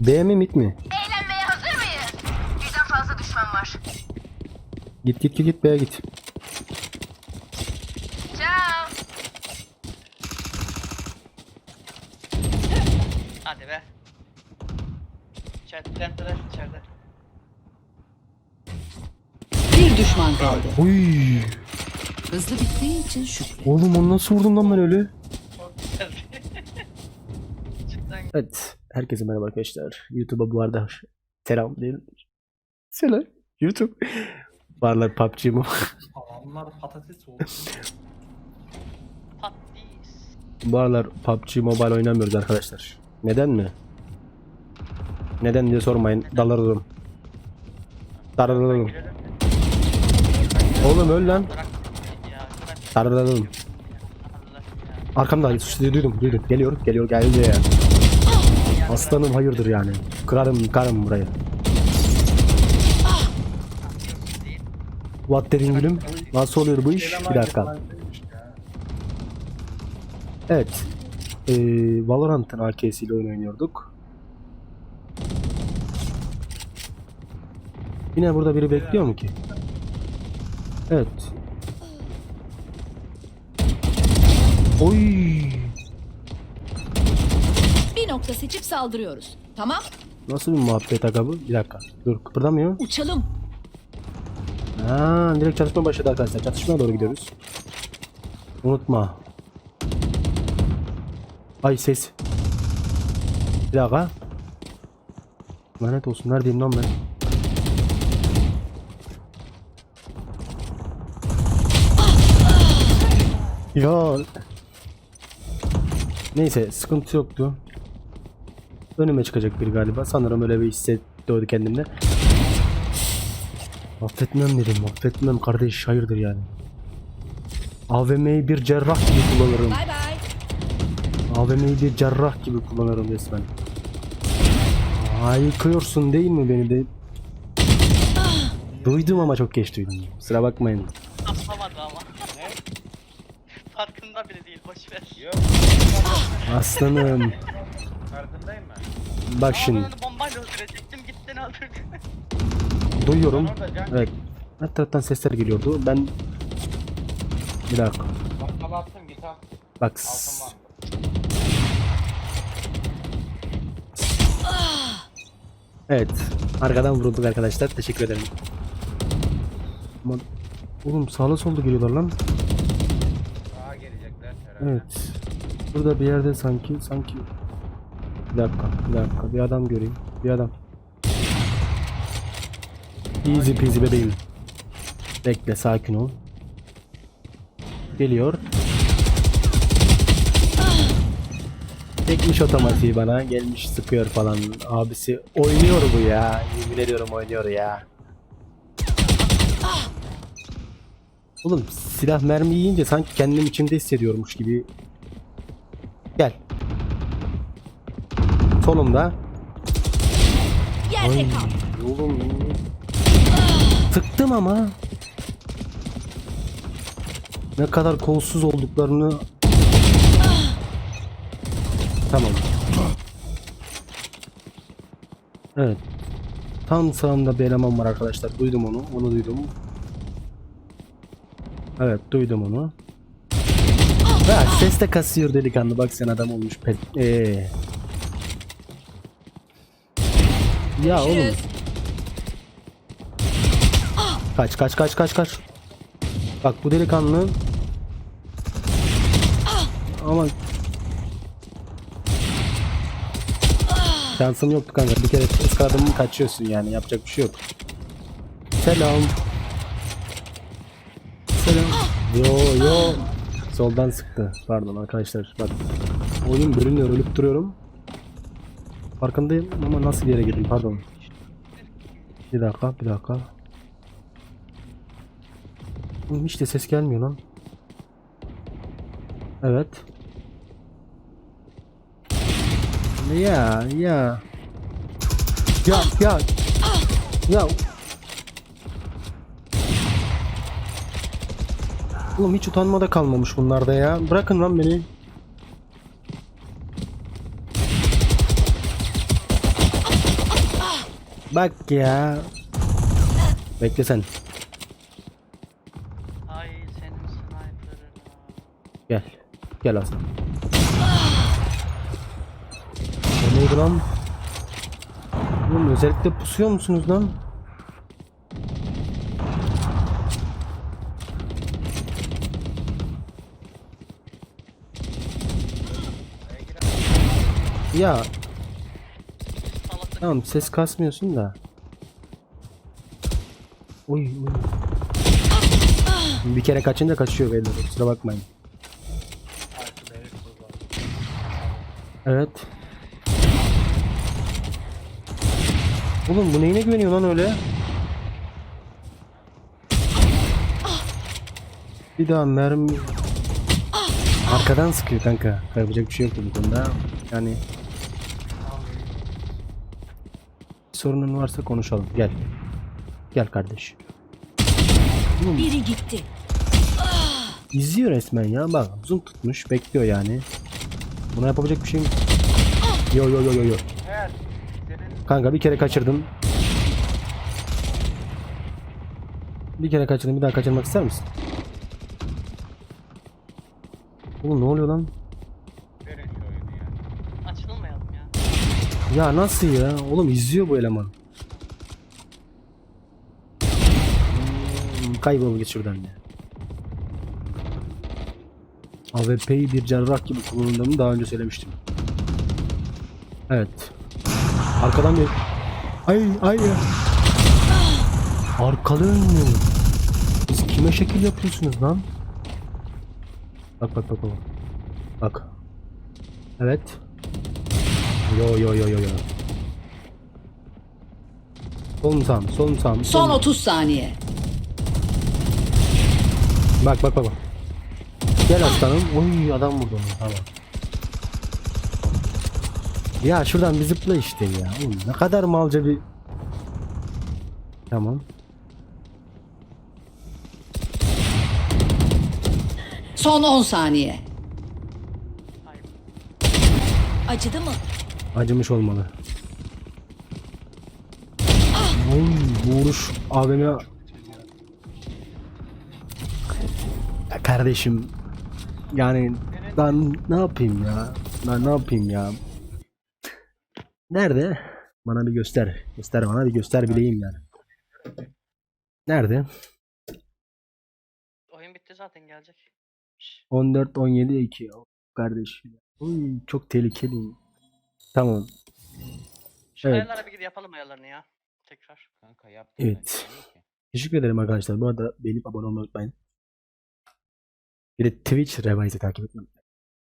B mi mid mi? Eğlenmeye hazır mıyız? Birden fazla düşman var. Git git git git B'ye git. Ciao. Hadi be. İçeride plantalar içeride. Bir düşman kaldı. Uy. Hızlı bittiği için şükret. Oğlum onu nasıl vurdum lan ben öyle? Çok güzel. Cidden Evet. Herkese merhaba arkadaşlar. YouTube'a bu arada selam değil. Selam. YouTube. Varlar PUBG mi? Adamlar patates oldu. patlis. bu aralar PUBG Mobile oynamıyoruz arkadaşlar. Neden mi? Neden diye sormayın. Dalarım. Dararım. Girelim. Oğlum öl lan. Bırak. Ya bırak. Dararım. Allah ya. Arkamda sesleri duydum duydum. Geliyor geliyor geldi ya. Aslanım hayırdır yani. Kırarım karım burayı. What dedin gülüm? Nasıl oluyor bu iş? Bir dakika. Evet. Ee, Valorant'ın AK'siyle oyun oynuyorduk. Yine burada biri bekliyor mu ki? Evet. Oy. Nokta seçip saldırıyoruz. Tamam. Nasıl bir muhabbet aga bu? Bir dakika. Dur kıpırdamıyor. Uçalım. Ha, direkt çatışma başladı arkadaşlar. Çatışmaya doğru gidiyoruz. Unutma. Ay ses. Bir dakika. Lanet olsun. Neredeyim lan ben? Ya. Neyse sıkıntı yoktu. Önüme çıkacak bir galiba. Sanırım öyle bir hissettiyordu kendimde. Affetmem dedim. Affetmem kardeş. Hayırdır yani. AVM'yi bir cerrah gibi kullanırım. AVM'yi bir cerrah gibi kullanırım resmen. Aa, yıkıyorsun değil mi beni de? Duydum ama çok geç duydum. Sıra bakmayın. Atlamadı ama. Farkında bile değil. Boş ver. Aslanım. Farkındayım ben. Bak şimdi. Bombayla öldürecektim. Gittin öldürdün. Duyuyorum. Orada can Evet. Her taraftan sesler geliyordu. Ben... Bir dakika. Bak kapattım git al. Bak. Altın var. Evet. Arkadan vurulduk arkadaşlar. Teşekkür ederim. Aman. Oğlum sağlı solda geliyorlar lan. Sağa gelecekler herhalde. Evet. Burada bir yerde sanki sanki bir dakika bir dakika bir adam göreyim bir adam. Easy peasy bebeğim. Bekle sakin ol. Geliyor. Tekmiş otomatiği bana gelmiş sıkıyor falan. Abisi oynuyor bu ya. Yemin ediyorum oynuyor ya. Oğlum silah mermi yiyince sanki kendim içimde hissediyormuş gibi. Gel. Solumda. Ay, oğlum. Tıktım ama. Ne kadar kolsuz olduklarını. Tamam. Evet. Tam sağımda bir eleman var arkadaşlar. Duydum onu. Onu duydum. Evet duydum onu. Ha, ses de kasıyor delikanlı. Bak sen adam olmuş. Pet. Ee. Ya oğlum. Kaç kaç kaç kaç kaç. Bak bu delikanlı. Ama Şansım yoktu kanka. Bir kere ıskaladım mı kaçıyorsun yani. Yapacak bir şey yok. Selam. Selam. Yo yo. Soldan sıktı. Pardon arkadaşlar. Bak. Oyun bölünüyor. Ölüp duruyorum. Farkındayım ama nasıl yere girdim pardon. Bir dakika bir dakika. Oğlum hiç de ses gelmiyor lan. Evet. Ya ya. Ya ya. Ya. Oğlum hiç utanma da kalmamış bunlarda ya. Bırakın lan beni. Bak ya. Bekle sen. Ay senin sniper'ın. Gel. Gel aslan. O neydi lan? Oğlum özellikle pusuyor musunuz lan? Ya tamam ses kasmıyorsun da. Oy oy. Bir kere kaçınca kaçıyor beyler kusura bakmayın. Evet. Oğlum bu neyine güveniyor lan öyle? Bir daha mermi... Arkadan sıkıyor kanka. Yapacak bir şey yok bu konuda. Yani... Sorunun varsa konuşalım. Gel. Gel kardeş. Biri gitti. İzliyor resmen ya. Bak zoom tutmuş. Bekliyor yani. Buna yapabilecek bir şey mi? Yo yo yo yo yo. Kanka bir kere kaçırdım. Bir kere kaçırdım bir daha kaçırmak ister misin? Oğlum ne oluyor lan? verin şu oyunu ya. açılmayalım ya. Ya nasıl ya? Oğlum izliyor bu eleman. Hmm, Kaybol git şuradan ya. AWP'yi bir cerrah gibi kullanıldığımı daha önce söylemiştim. Evet. Arkadan bir... Ay ay ya. Arkalı. Siz kime şekil yapıyorsunuz lan? Bak bak bak bak. Bak. Evet. Yo yo yo yo yo. Sol mu sağ mı? Sol mu sağ mı? Sol Son mu? 30 saniye. Bak bak bak bak. Gel aslanım. Oy adam vurdu onu. Tamam. Ya şuradan bir zıpla işte ya. Oğlum ne kadar malca bir... Tamam. Son 10 saniye. Hayır. Acıdı mı? Acımış olmalı. Oy bu vuruş AVM... Ya Kardeşim yani ben ne yapayım ya? Ben ne yapayım ya? Nerede? Bana bir göster. Göster bana bir göster bileyim yani. Nerede? Oyun bitti zaten gelecek. Şş, 14 17 2 kardeşim. Uy çok tehlikeli. Tamam. Şu Evet. ayarlara bir gidip yapalım ayarlarını ya. Tekrar. Kanka da Evet. Teşekkür ederim arkadaşlar. Bu arada beğenip abone olmayı unutmayın. Bir de Twitch Revice'i takip etmeyi